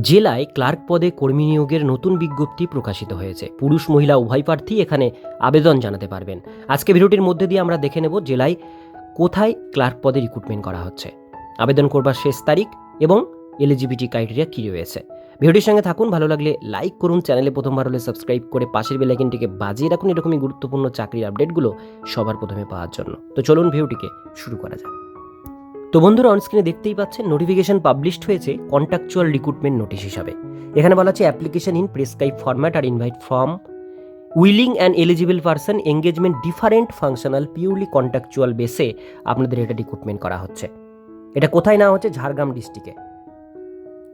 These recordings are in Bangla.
জেলায় ক্লার্ক পদে কর্মী নিয়োগের নতুন বিজ্ঞপ্তি প্রকাশিত হয়েছে। পুরুষ মহিলা উভয় প্রার্থী এখানে আবেদন জানাতে পারবেন। আজকে ভিডিওটির মধ্যে দিয়ে আমরা দেখে নেব জেলায় কোথায় ক্লার্ক পদে রিক্রুটমেন্ট করা হচ্ছে। আবেদন করবার শেষ তারিখ এবং এলিজিবিলিটি ক্রাইটেরিয়া কী রয়েছে। ভিডিওটির সঙ্গে থাকুন, ভালো লাগলে লাইক করুন, চ্যানেলে প্রথমবার হলে সাবস্ক্রাইব করে পাশের বেলাইকিনটিকে বাজিয়ে রাখুন এরকমই গুরুত্বপূর্ণ চাকরির আপডেটগুলো সবার প্রথমে পাওয়ার জন্য। তো চলুন ভিডিওটিকে শুরু করা যাক। তো বন্ধুরা অনস্ক্রিনে দেখতেই পাচ্ছেন নোটিফিকেশন পাবলিশড হয়েছে কন্ট্রাকচুয়াল রিক্রুটমেন্ট নোটিশ হিসাবে। এখানে বলা আছে application in prescribe format R invite form willing and eligible person engagement different functional purely contractual বেসে আপনাদের এটা রিক্রুটমেন্ট করা হচ্ছে। এটা কোথায় নেওয়া হচ্ছে? ঝাড়গ্রাম ডিস্ট্রিক্টে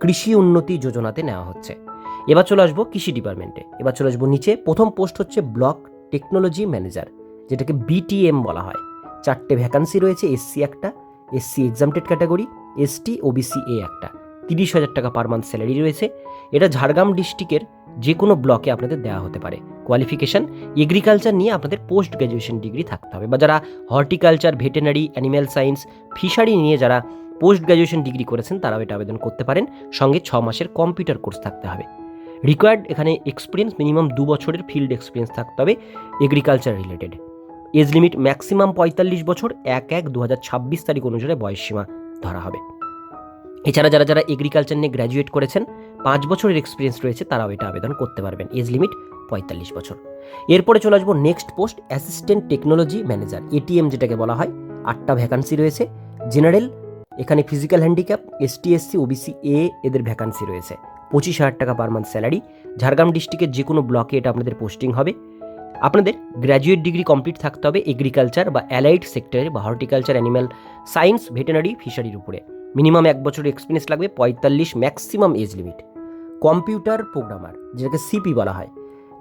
কৃষি উন্নতি যোজনাতে নেওয়া হচ্ছে। এবার চলে আসব কৃষি ডিপার্টমেন্টে এবার চলে আসব নিচে। প্রথম পোস্ট হচ্ছে ব্লক টেকনোলজি ম্যানেজার যেটাকে বিটিএম বলা হয়। চারটে ভ্যাকান্সি রয়েছে এসসি একটা SC exempted category ST, OBC A একটা। তিরিশ হাজার টাকা পার মান্থ স্যালারি রয়েছে। এটা ঝাড়গ্রাম ডিস্ট্রিক্টের যে কোনো ব্লকে আপনাদের দেওয়া হতে পারে। কোয়ালিফিকেশান এগ্রিকালচার নিয়ে আপনাদের পোস্ট গ্র্যাজুয়েশন ডিগ্রি থাকতে হবে বা যারা horticulture veterinary animal science fishery নিয়ে যারা পোস্ট গ্র্যাজুয়েশন ডিগ্রি করেছেন, তারাও এটা আবেদন করতে পারেন। সঙ্গে ছ মাসের কম্পিউটার কোর্স থাকতে হবে। রিকোয়ার্ড এখানে এক্সপিরিয়েন্স মিনিমাম দু বছরের ফিল্ড এক্সপিরিয়েন্স থাকতে হবে agriculture related age limit maximum পঁয়তাল্লিশ বছর এক এক দু তারিখ অনুসারে বয়সসীমা ধরা হবে। এছাড়া যারা যারা এগ্রিকালচার নিয়ে গ্র্যাজুয়েট করেছেন, পাঁচ বছরের এক্সপিরিয়েন্স রয়েছে, তারাও এটা আবেদন করতে পারবেন, এজ লিমিট পঁয়তাল্লিশ বছর। এরপরে চলে আসব next post assistant technology manager ATM যেটাকে বলা হয়, আটটা ভ্যাকান্সি রয়েছে। জেনারেল এখানে physical handicap ST SC OBC A এদের ভ্যাকান্সি রয়েছে। পঁচিশ হাজার টাকা পার মান্থ স্যালারি ঝাড়গ্রাম ডিস্ট্রিক্টের যে কোনো ব্লকে এটা আপনাদের পোস্টিং হবে। আপনাদের গ্র্যাজুয়েট ডিগ্রি কমপ্লিট থাকতে হবে এগ্রিকালচার বা অ্যালাইড সেক্টরে বা হর্টিকালচার অ্যানিম্যাল সায়েন্স ভেটেনারি ফিশারির উপরে। মিনিমাম এক বছরের এক্সপিরিয়েন্স লাগবে, পঁয়তাল্লিশ maximum age limit computer programmer যেটাকে সিপি বলা হয়।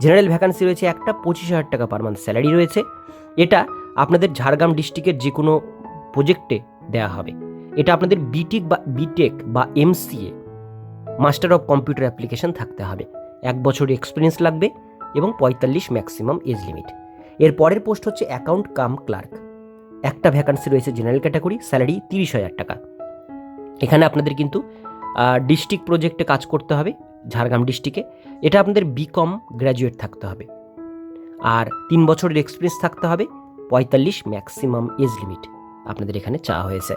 জেনারেল ভ্যাকান্সি রয়েছে একটা, পঁচিশ হাজার টাকা পার মান্থ স্যালারি রয়েছে। এটা আপনাদের ঝাড়গ্রাম ডিস্ট্রিক্টের যে কোনো প্রজেক্টে দেওয়া হবে। এটা আপনাদের বিটেক বা বিটেক বা MCA master of computer application থাকতে হবে। এক বছর এক্সপিরিয়েন্স লাগবে। এবং পঁয়তাল্লিশ ম্যাক্সিমাম এজ লিমিট। এর পরের পোস্ট হচ্ছে অ্যাকাউন্ট কাম ক্লার্ক। একটা ভ্যাকান্সি রয়েছে জেনারেল ক্যাটাগরি, স্যালারি তিরিশ হাজার টাকা। এখানে আপনাদের কিন্তু ডিস্ট্রিক্ট প্রজেক্টে কাজ করতে হবে, ঝাড়গ্রাম ডিস্ট্রিক্টে। এটা আপনাদের বিকম গ্র্যাজুয়েট থাকতে হবে। আর তিন বছরের এক্সপিরিয়েন্স থাকতে হবে, পঁয়তাল্লিশ ম্যাক্সিমাম এজ লিমিট আপনাদের এখানে চাওয়া হয়েছে।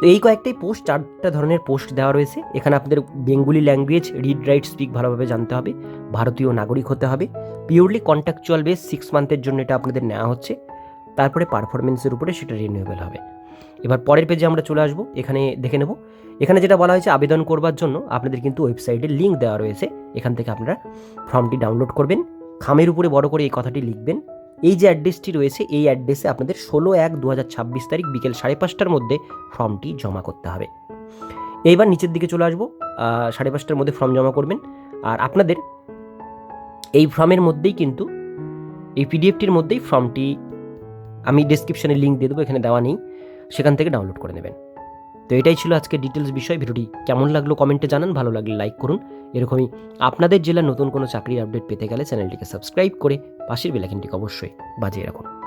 তো এই কয়েকটাই পোস্ট চারটা ধরনের পোস্ট দেওয়া রয়েছে। এখানে আপনাদের Bengali language read write speak ভালোভাবে জানতে হবে। ভারতীয় নাগরিক হতে হবে। পিওরলি কন্ট্রাকচুয়াল বেস সিক্স মান্থের জন্য এটা আপনাদের নেওয়া হচ্ছে। তারপরে পারফরমেন্সের উপরে সেটা রিনিউয়েবল হবে। এবার পরের পেজে আমরা চলে আসব। এখানে দেখে নেব। এখানে যেটা বলা হয়েছে, আবেদন করবার জন্য আপনাদের কিন্তু ওয়েবসাইটে লিঙ্ক দেওয়া রয়েছে। এখান থেকে আপনারা ফর্মটি ডাউনলোড করবেন। খামের উপরে বড় করে এই কথাটি লিখবেন। এই যে অ্যাড্রেসটি রয়েছে, এই অ্যাড্রেসে আপনাদের ষোলো এক দু তারিখ বিকেল সাড়ে পাঁচটার মধ্যে ফর্মটি জমা করতে হবে। এইবার নিচের দিকে চলে আসব সাড়ে পাঁচটার মধ্যে ফর্ম জমা করবেন। আর আপনাদের এই ফর্মের মধ্যেই কিন্তু, এই পিডিএফটির মধ্যেই ফর্মটি আমি ডেসক্রিপশনে লিঙ্ক দিয়ে দেবো, এখানে দেওয়া নেই। সেখান থেকে ডাউনলোড করে নেবেন। তো এটাই ছিল আজকে ডিটেলস বিষয়। ভিডিওটি কেমন লাগল কমেন্টে জানান। ভালো লাগলে লাইক করুন। এরকমই আপনাদের জেলার নতুন কোনো চাকরির আপডেট পেতে গেলে চ্যানেলটিকে সাবস্ক্রাইব করে পাশের বেলাকিনটিকে অবশ্যই বাজিয়ে রাখুন।